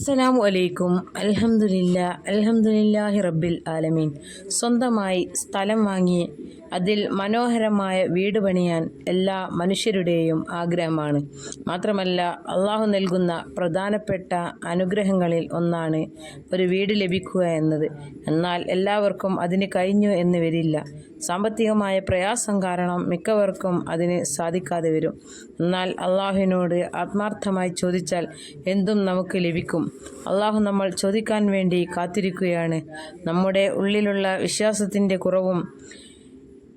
അസ്സലാമു അലൈക്കും. അൽഹംദുലില്ല അൽഹംദുലില്ലാഹി റബ്ബിൽ ആലമീൻ. സ്വന്തമായി സ്ഥലം വാങ്ങി അതിൽ മനോഹരമായ വീട് പണിയാൻ എല്ലാ മനുഷ്യരുടെയും ആഗ്രഹമാണ്. മാത്രമല്ല അള്ളാഹു നൽകുന്ന പ്രധാനപ്പെട്ട അനുഗ്രഹങ്ങളിൽ ഒന്നാണ് ഒരു വീട് ലഭിക്കുക എന്നത്. എന്നാൽ എല്ലാവർക്കും അതിന് കഴിഞ്ഞു എന്ന് വരില്ല. സാമ്പത്തികമായ പ്രയാസം കാരണം മിക്കവർക്കും അതിന് സാധിക്കാതെ വരും. എന്നാൽ അള്ളാഹുവിനോട് ആത്മാർത്ഥമായി ചോദിച്ചാൽ എന്തും നമുക്ക് ലഭിക്കും. അള്ളാഹു നമ്മൾ ചോദിക്കാൻ വേണ്ടി കാത്തിരിക്കുകയാണ്. നമ്മുടെ ഉള്ളിലുള്ള വിശ്വാസത്തിന്റെ കുറവും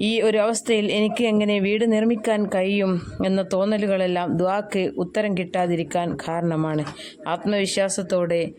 ഈ ഒരു അവസ്ഥയിൽ എനിക്ക് എങ്ങനെ വീട് നിർമ്മിക്കാൻ കഴിയും എന്ന തോന്നലുകളെല്ലാം ദ്വാക്ക് ഉത്തരം കിട്ടാതിരിക്കാൻ കാരണമാണ്. ആത്മവിശ്വാസത്തോടെ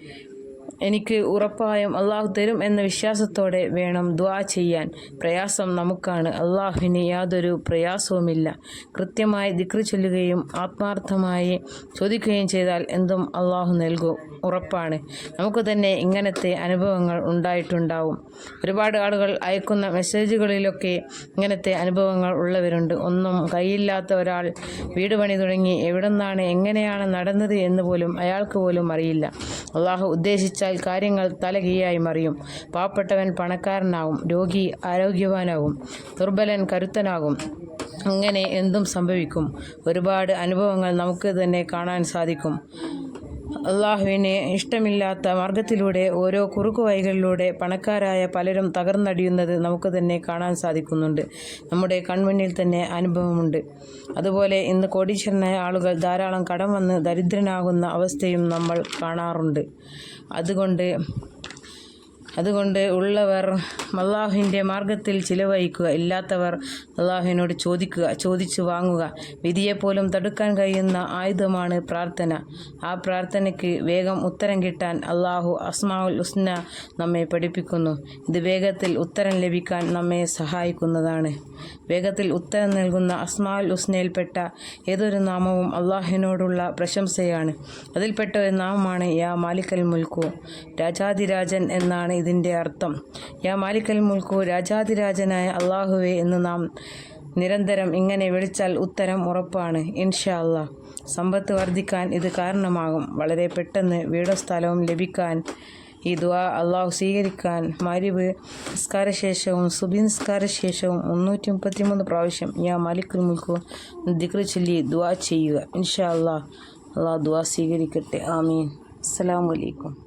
എനിക്ക് ഉറപ്പായും അള്ളാഹു തരും എന്ന വിശ്വാസത്തോടെ വേണം ദ്വാ ചെയ്യാൻ. പ്രയാസം നമുക്കാണ്. അള്ളാഹുവിന് യാതൊരു പ്രയാസവുമില്ല. കൃത്യമായി ദിക്രി ചൊല്ലുകയും ആത്മാർത്ഥമായി ചോദിക്കുകയും ചെയ്താൽ എന്തും അള്ളാഹു നൽകും. ഉറപ്പാണ്. നമുക്ക് തന്നെ ഇങ്ങനത്തെ അനുഭവങ്ങൾ ഉണ്ടായിട്ടുണ്ടാവും. ഒരുപാട് ആളുകൾ അയക്കുന്ന മെസ്സേജുകളിലൊക്കെ ഇങ്ങനത്തെ അനുഭവങ്ങൾ ഉള്ളവരുണ്ട്. ഒന്നും കൈയില്ലാത്ത ഒരാൾ വീട് പണി തുടങ്ങി എവിടെ നിന്നാണ് എങ്ങനെയാണ് നടന്നത് എന്ന് പോലും അയാൾക്ക് പോലും അറിയില്ല. അള്ളാഹു ഉദ്ദേശിച്ചാൽ കാര്യങ്ങൾ തലകീയായി മറിയും. പാവപ്പെട്ടവൻ പണക്കാരനാകും രോഗി ആരോഗ്യവാനാകും ദുർബലൻ കരുത്തനാകും. അങ്ങനെ എന്തും സംഭവിക്കും. ഒരുപാട് അനുഭവങ്ങൾ നമുക്ക് തന്നെ കാണാൻ സാധിക്കും. അള്ളാഹുവിനെ ഇഷ്ടമില്ലാത്ത മാർഗത്തിലൂടെ ഓരോ കുറുക്കു വൈകളിലൂടെ പണക്കാരായ പലരും തകർന്നടിയുന്നത് നമുക്ക് തന്നെ കാണാൻ സാധിക്കുന്നുണ്ട്. നമ്മുടെ കൺമുന്നിൽ തന്നെ അനുഭവമുണ്ട്. അതുപോലെ ഇന്ന് കോടീശ്വരനായ ആളുകൾ ധാരാളം കടം വന്ന് ദരിദ്രനാകുന്ന അവസ്ഥയും നമ്മൾ കാണാറുണ്ട്. അതുകൊണ്ട് അതുകൊണ്ട് ഉള്ളവർ അള്ളാഹുവിന്റെ മാർഗത്തിൽ ചിലവഴിക്കുക ഇല്ലാത്തവർ അള്ളാഹുവിനോട് ചോദിക്കുക ചോദിച്ചു വാങ്ങുക. വിധിയെപ്പോലും തടുക്കാൻ കഴിയുന്ന ആയുധമാണ് പ്രാർത്ഥന. ആ പ്രാർത്ഥനയ്ക്ക് വേഗം ഉത്തരം കിട്ടാൻ അള്ളാഹു അസ്മാഉൽ ഉസ്ന നമ്മെ പഠിപ്പിക്കുന്നു. ഇത് വേഗത്തിൽ ഉത്തരം ലഭിക്കാൻ നമ്മെ സഹായിക്കുന്നതാണ്. വേഗത്തിൽ ഉത്തരം നൽകുന്ന അസ്മാഉൽ ഉസ്നയിൽപ്പെട്ട ഏതൊരു നാമവും അള്ളാഹുവിനോടുള്ള പ്രശംസയാണ്. അതിൽപ്പെട്ട ഒരു നാമമാണ് യാ മാലിക്കൽ മുൽക്കു. രാജാതിരാജൻ എന്നാണ് ഇതിന്റെ അർത്ഥം യാ മാലിക്കൽ മുൽക്കു രാജാതിരാജനായ അള്ളാഹുവെ എന്ന് നാം നിരന്തരം ഇങ്ങനെ വിളിച്ചാൽ ഉത്തരം ഉറപ്പാണ് ഇൻഷാ അല്ലാ സമ്പത്ത് വർദ്ധിക്കാൻ ഇത് കാരണമാകും. വളരെ പെട്ടെന്ന് വീടോ സ്ഥലവും ലഭിക്കാൻ ഈ ദുആ അള്ളാഹു സ്വീകരിക്കാൻ മരിവ് നിസ്കാരശേഷവും സുബി നിസ്കാരശേഷവും മുന്നൂറ്റി മുപ്പത്തിമൂന്ന് പ്രാവശ്യം യാ മാലിക്കുൽ മുൽക്കു ദിക്ര ചൊല്ലി ദുആ ചെയ്യുക. ഇൻഷാ അല്ലാ അള്ളാഹ് ദുആ സ്വീകരിക്കട്ടെ. ആമീൻ. അസ്സാം അലൈക്കും.